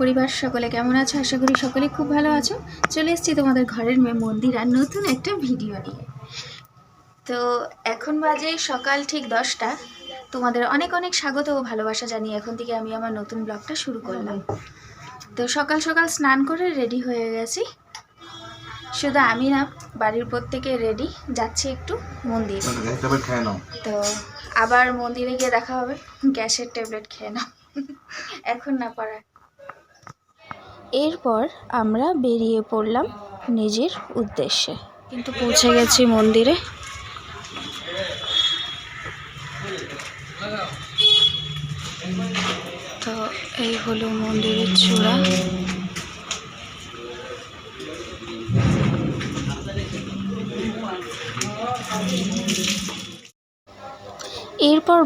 পরিবার সকলে কেমন আছো? আশা করি সকলে খুব ভালো আছো। চলে এসেছি তোমাদের ঘরের মেয়ে মন্দির আর নতুন একটা ভিডিও নিয়ে। তো এখন বাজে সকাল ঠিক দশটা। তোমাদের অনেক অনেক স্বাগত ও ভালোবাসা জানিয়ে এখন থেকে আমি আমার নতুন ব্লগটা শুরু করলাম। তো সকাল সকাল স্নান করে রেডি হয়ে গেছি। শুধু আমি না বাড়ির প্রত্যেকে রেডি যাচ্ছি একটু মন্দির। তো আবার মন্দিরে গিয়ে দেখা হবে। গ্যাসের ট্যাবলেট খেয়ে নাও। এখন না পারা এরপর আমরা বেরিয়ে পড়লাম নিজের উদ্দেশ্যে। কিন্তু পৌঁছে গেছি মন্দিরে। তো এই হলো মন্দিরের চূড়া। এরপর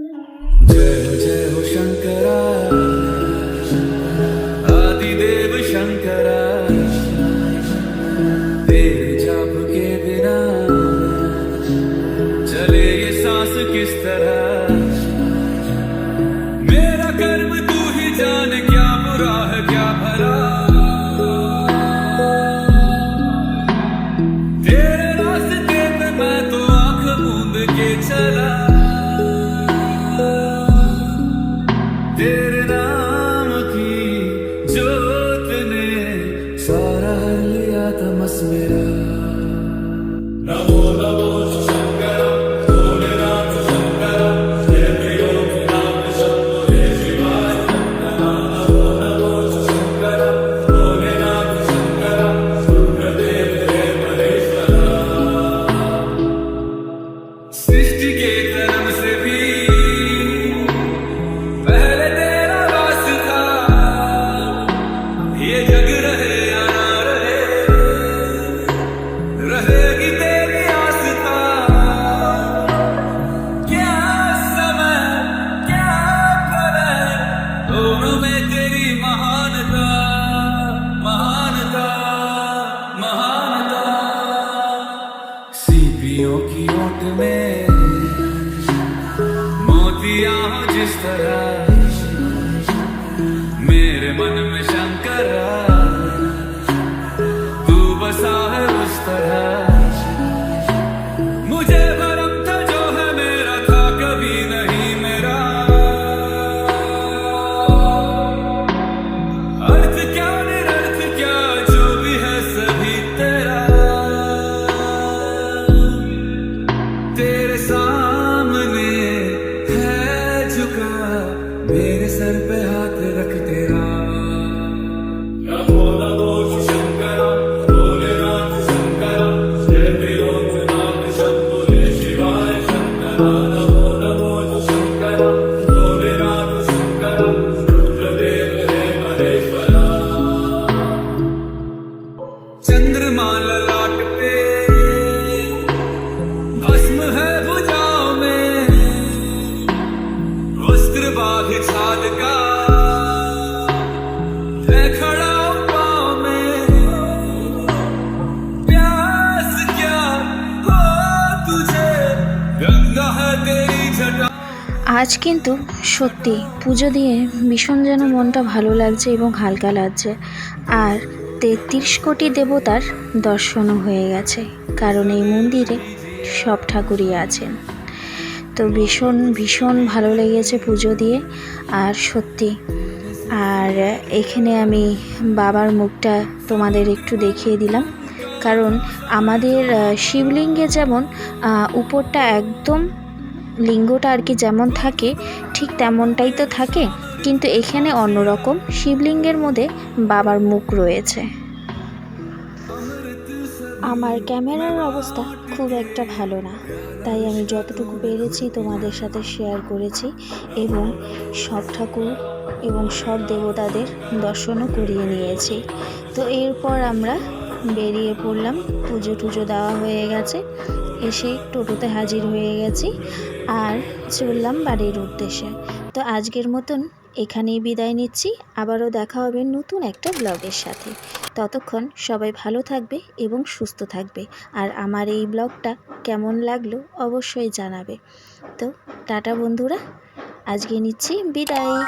जय जय हो शंकरा, आदिदेव शंकरा तेरे जाप के बिना चले ये सांस किस तरह? मेरा Naona मेरे सर पे हाथ रख আজ কিন্তু সত্যি পুজো দিয়ে ভীষণ যেন মনটা ভালো লাগছে এবং হালকা লাগছে। আর তেত্রিশ কোটি দেবতার দর্শনও হয়ে গেছে, কারণ এই মন্দিরে সব ঠাকুরই আছেন। তো ভীষণ ভীষণ ভালো লেগেছে পুজো দিয়ে, আর সত্যি, আর এখানে আমি বাবার মুখটা তোমাদের একটু দেখিয়ে দিলাম, কারণ আমাদের শিবলিঙ্গে যেমন উপরটা একদম লিঙ্গটা আর কি যেমন থাকে, ঠিক তেমনটাই তো থাকে, কিন্তু এখানে অন্যরকম শিবলিঙ্গের মধ্যে বাবার মুখ রয়েছে। আমার ক্যামেরার অবস্থা খুব একটা ভালো না, তাই আমি যতটুকু পেরেছি তোমাদের সাথে শেয়ার করেছি এবং সব ঠাকুর এবং সব দেবতাদের দর্শনও করিয়ে নিয়েছি। তো এরপর আমরা বেরিয়ে পড়লাম, পুজো টুজো দেওয়া হয়ে গেছে, এসে টোটোতে হাজির হয়ে গেছি। আর চললাম বাড়ির উদ্দেশ্যে। তো আজকের মতন এখানেই বিদায় নিচ্ছি। আবারও দেখা হবে নতুন একটা ব্লগের সাথে। ততক্ষণ সবাই ভালো থাকবে এবং সুস্থ থাকবে। আর আমার এই ব্লগটা কেমন লাগল অবশ্যই জানাবে। তো টাটা বন্ধুরা, আজকে নিচ্ছি বিদায়।